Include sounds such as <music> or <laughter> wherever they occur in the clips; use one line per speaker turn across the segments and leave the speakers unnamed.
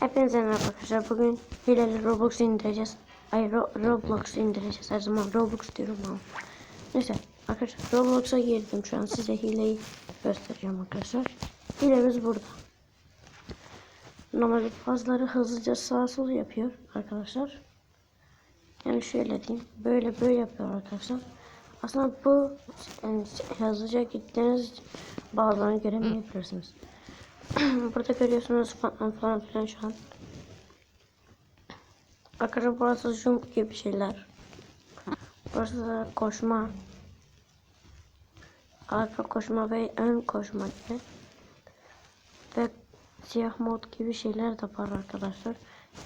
Hepinize merhaba arkadaşlar. Bugün hileli Roblox indireceğiz. Ay Ro- Roblox indireceğiz. Her zaman Roblox diyorum ama. Neyse arkadaşlar Roblox'a girdim şu an. Size hileyi göstereceğim arkadaşlar. Hilemiz burada. Normalde bazıları hızlıca sağa sola yapıyor arkadaşlar. Yani şöyle diyeyim. Böyle böyle yapıyor arkadaşlar. Aslında bu yani hızlıca gittiğiniz bazılarını göremeyebilirsiniz. <clears throat> Burada görüyorsunuz falan falan filan şu an. Arkadaşlar burası zoom gibi şeyler. Burası koşma. Arka koşma ve ön koşma gibi. Ve siyah mod gibi şeyler de var arkadaşlar.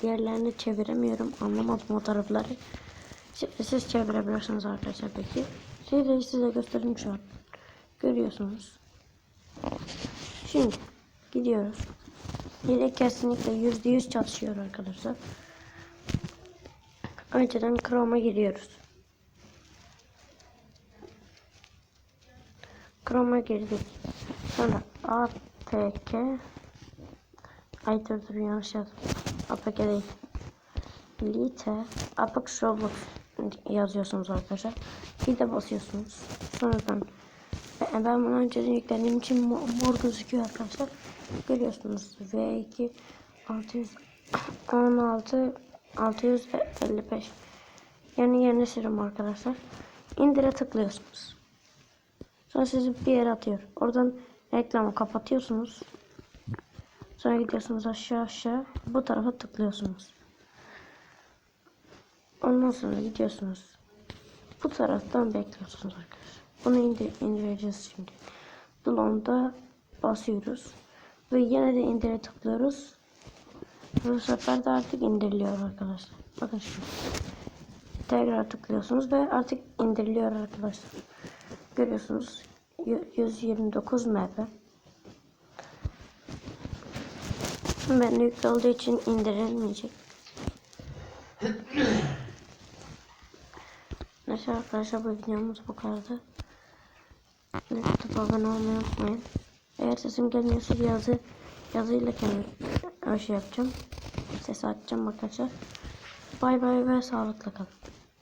Diğerlerini çeviremiyorum. Anlamadım o tarafları. Siz, siz çevirebilirsiniz arkadaşlar peki. Şeyleri size göstereyim şu an. Görüyorsunuz. Şimdi gidiyoruz. Hile kesinlikle yüzde yüz çalışıyor arkadaşlar. Önceden Chrome'a giriyoruz. Chrome'a girdik. Sonra APK Ay dur dur yanlış yazdım. APK değil. Lite Apex Roblox yazıyorsunuz arkadaşlar. Bir de basıyorsunuz. Sonradan ben, ben bunu önceden yüklediğim için mor, mor gözüküyor arkadaşlar. Görüyorsunuz V2 616 655 yani yerine serum arkadaşlar. İndire tıklıyorsunuz. Sonra sizi bir yere atıyor. Oradan reklamı kapatıyorsunuz. Sonra gidiyorsunuz aşağı aşağı. Bu tarafa tıklıyorsunuz. Ondan sonra gidiyorsunuz. Bu taraftan bekliyorsunuz arkadaşlar. Bunu indir indireceğiz şimdi. Drone'da basıyoruz. Ve yine de indire tıklıyoruz. Bu sefer de artık indiriliyor arkadaşlar. Bakın şimdi. Tekrar tıklıyorsunuz ve artık indiriliyor arkadaşlar. Görüyorsunuz. 129 MB. Ben yüklü olduğu için indirilmeyecek. <laughs> Neyse arkadaşlar bu videomuz bu kadardı. Lütfen abone olmayı unutmayın. Eğer sesim gelmiyorsa yazı yazıyla kendim şey yapacağım. Ses açacağım arkadaşlar. Bay bay ve sağlıkla kalın.